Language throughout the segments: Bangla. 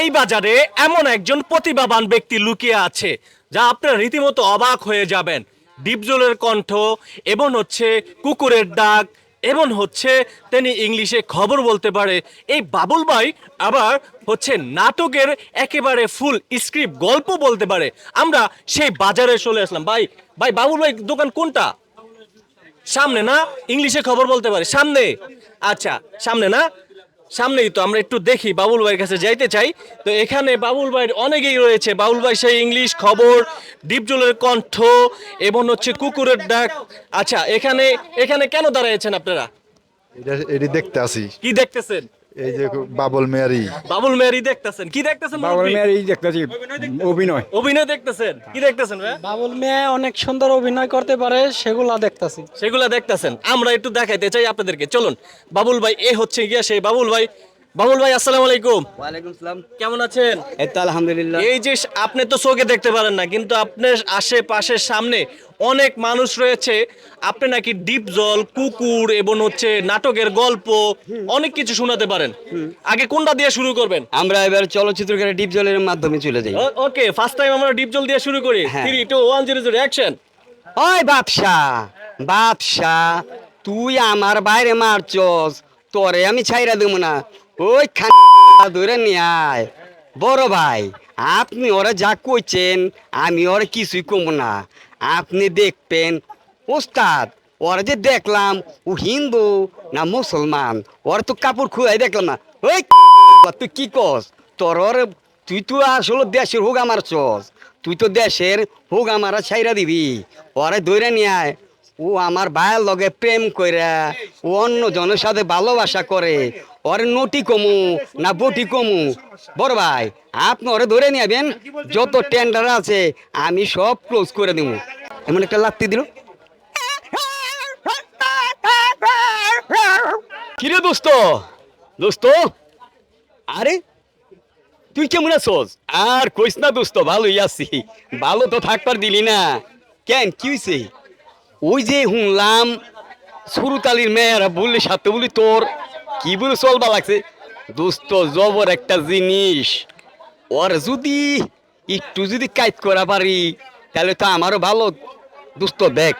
এই বাজারে এমন একজন প্রতিভাবান ব্যক্তি লুকিয়ে আছে, যা আপনার রীতিমতো অবাক হয়ে যাবেন। ডিপজলের কণ্ঠ এবং হচ্ছে কুকুরের ডাক এবং হচ্ছে তিনি ইংলিশে খবর বলতে পারে। এই বাবুল ভাই আবার হচ্ছে নাটকের একেবারে ফুল স্ক্রিপ্ট গল্প বলতে পারে। আমরা সেই বাজারে চলে আসলাম। ভাই ভাই, বাবুল ভাই, দোকান কোনটা? সামনে না? ইংলিশে খবর বলতে পারে। সামনে। আচ্ছা সামনে না? সামনেই তো আমরা একটু দেখি বাবুল ভাইয়ের কাছে যাইতে চাই। তো এখানে বাবুল ভাইয়ের অনেকেই রয়েছে। বাবুল ভাই সেই ইংলিশ খবর ডিপজলের কণ্ঠ এবং হচ্ছে কুকুরের ডাক। আচ্ছা এখানে এখানে কেন দাঁড়াইছেন আপনারা? এটা এটি দেখতে আসি। কি দেখতেছেন? এই যে বাবল মেয়ারি। বাবুল মেয়ারি দেখতেছেন? কি দেখতেছেন বাবুল মেয়ারি দেখতেছি অভিনয়। অভিনয় দেখতেছেন? কি দেখতেছেন বাবুল মেয়ে অনেক সুন্দর অভিনয় করতে পারে সেগুলা দেখতাছি। সেগুলা দেখতেছেন। আমরা একটু দেখাইতে চাই আপনাদেরকে। চলুন বাবুল ভাই এ হচ্ছে গিয়া সেই বাবুল ভাই। বাবুল ভাই আসসালামু আলাইকুম। ওয়ালাইকুম সালাম। কেমন আছেন? এই তো আলহামদুলিল্লাহ। এই যে আপনি তো চোখে দেখতে পারেন না কিন্তু আপনার আশেপাশের সামনে অনেক মানুষ রয়েছে। আপনি নাকি ডিপ জল কুকুর এবং হচ্ছে নাটকের গল্প অনেক কিছু শোনাতে পারেন। আগে কোনটা দিয়ে শুরু করবেন? আমরা এবার চলচ্চিত্রকারে ডিপ জলের মাধ্যমে চলে যাই। ওকে ফার্স্ট টাইম আমরা ডিপ জল দিয়ে শুরু করি। Three two one zero zero action ওই বাপসা বাপসা তুই আমার বাইরে মারছস তোরে আমি ছাইরা দেবো না। ওই খান ধরে নিয়ে আয়। বড় ভাই, আপনি ওরা যা কইছেন, আমি ওরা কিছুই কম না। আপনি দেখবেন, ওস্তাদ, ওরা যে দেখলাম, ও হিন্দু না মুসলমান, ওরা তো কাপড় খুয়াই দেখলাম না। ওই তুই কি কস? তোর তুই তো আসলে দেশের হোক আমার চস। তুই তো দেশের হোক আমার ছাইরা দিবি। ওরে দৈরা নিয়ে আয়। ও আমার ভাইয়ের লগে প্রেম কইরা ও অন্য জনের সাথে ভালোবাসা করে। ওরে নটি কমু না বটি কমু। বড় ভাই, আপনি ওরে ধরে নিয়াবেন যত টেন্ডার আছে, আমি সব ক্লোজ করে দেবো এমন একটা লাত্তি দিল। কিরে দোস্ত? দোস্ত? আরে, তুই কেমন আছোস? আর কইস না দোস্ত, ভালোই আছি। ভালো তো থাকবার দিলি না। কেন, কি হয়েছে ওই যে শুনলাম সুরুতালির মেয়েরা বললি সাথে বলি তোর, কি বলে চলবা লাগছে? দোস্ত, জবর একটা জিনিস। ওর যদি একটু যদি কাইট করা পারি, তাহলে তো আমারও ভালো। দোস্ত, দেখ,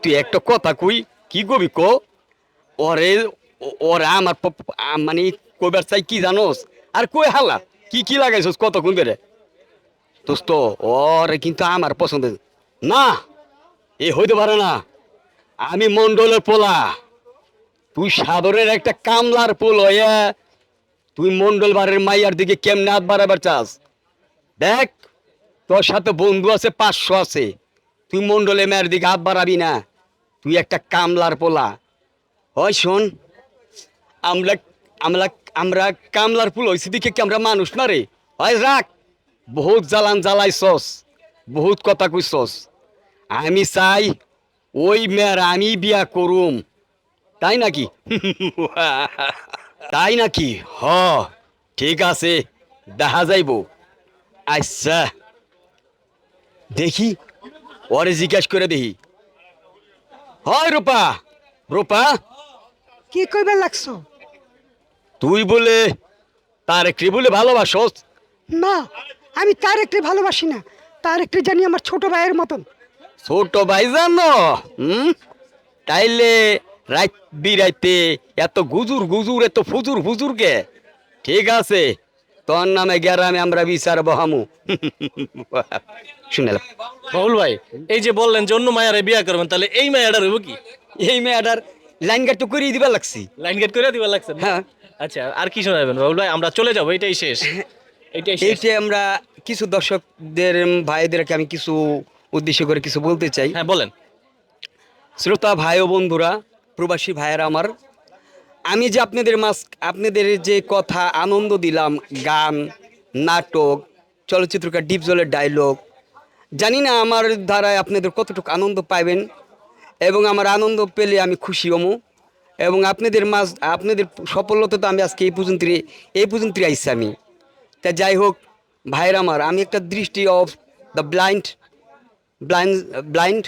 তুই একটা কথা কই, কি কবি কো? ওরে ওরা আমার মানে কইবার চাই কি জানোস? আর কই হালা, কি কি লাগাইছস কত কোন বেড়ে দোস্ত, ওরে কিন্তু আমার পছন্দ না! এ হইতে পারে না। আমি মন্ডলের পোলা। তুই সাদরের একটা কামলার পোল হইয়া তুই মন্ডল বাড়ির মাইয়ার দিকে কেমনে হাত বাড়াবার চাস? দেখ, তোর সাথে বন্ধু আছে, পাঁচশো আছে। তুই মন্ডলে মেয়ের দিকে হাত বাড়াবি না। তুই একটা কামলার পোলা। হয় শোন, আমরা আমরা আমরা কামলার পুল হয়েছি দিকে কি আমরা মানুষ না হয় রাখ, বহুত জ্বালান জ্বালাই সস বহুত কথা কইসস আমি চাই ওই মেয়ের আমি বিয়া করুম। তাই নাকি? তাই নাকি? হ ঠিক আছে দেখা যাইব। আচ্ছা দেখি ওরে জিজ্ঞাস করে দেখি। হয় রূপা রূপা। কি কইবার লাগছো? তুই বলে তার একটি বলে ভালোবাসস। না আমি তার একটি ভালোবাসি না। তার একটি জানি আমার ছোট ভাইয়ের মতন। ছোট ভাই জানো? হুম? তাইলে রাত বিরাইতে এত গুজুর গুজুর এত ফুজুর ফুজুর কে ঠিক আছে তোর নামে গ্যারামে আমরা বিচার বহামু। শুনেলাম বাবুল ভাই এই যে বললেন যে অন্য মায়ারে বিয়া করবেন তাহলে এই মায়াটা রইব কি? এই মেয়েটার লাইন গাট তো করিয়ে দিবা লাগছি। লাইন গেট করে দিবা লাগছে? হ্যাঁ। আচ্ছা আর কি শোনাবেন বাবুল ভাই? আমরা চলে যাব এটাই শেষ। এটাই শেষ। আমরা কিছু দর্শকদের ভাইদেরকে আমি কিছু উদ্দেশ্য করে কিছু বলতে চাই। হ্যাঁ বলেন। শ্রোতা ভাই ও বন্ধুরা প্রবাসী ভাইয়েরা আমার আমি যে আপনাদের মাস আপনাদের যে কথা আনন্দ দিলাম গান নাটক চলচ্চিত্রকার ডিপ জলের ডায়লগ জানি না আমার দ্বারায় আপনাদের কতটুকু আনন্দ পাইবেন এবং আমার আনন্দ পেলে আমি খুশি হমু এবং আপনাদের মাঝ আপনাদের সফলতা তো আমি আজকে এই পর্যন্ত এই পর্যন্ত আইসি আমি। তা যাই হোক ভাইয়ের আমার আমি একটা দৃষ্টি of the blind blind blind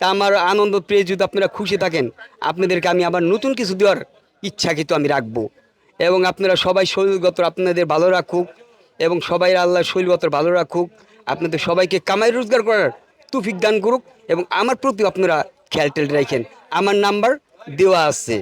তা আমার আনন্দ পেয়ে যদি আপনারা খুশি থাকেন, আপনাদেরকে আমি আবার নতুন কিছু দেওয়ার ইচ্ছা কিন্তু আমি রাখব। এবং আপনারা সবাই শরীরগত আপনাদের ভালো রাখুক, এবং সবাই আল্লাহ শৈলবতর ভালো রাখুক। আপনাদের সবাইকে কামাই রোজগার করার তুফিক দান করুক, এবং আমার প্রতি আপনারা খেয়াল টেল রাখেন। আমার নাম্বার দেওয়া আছে।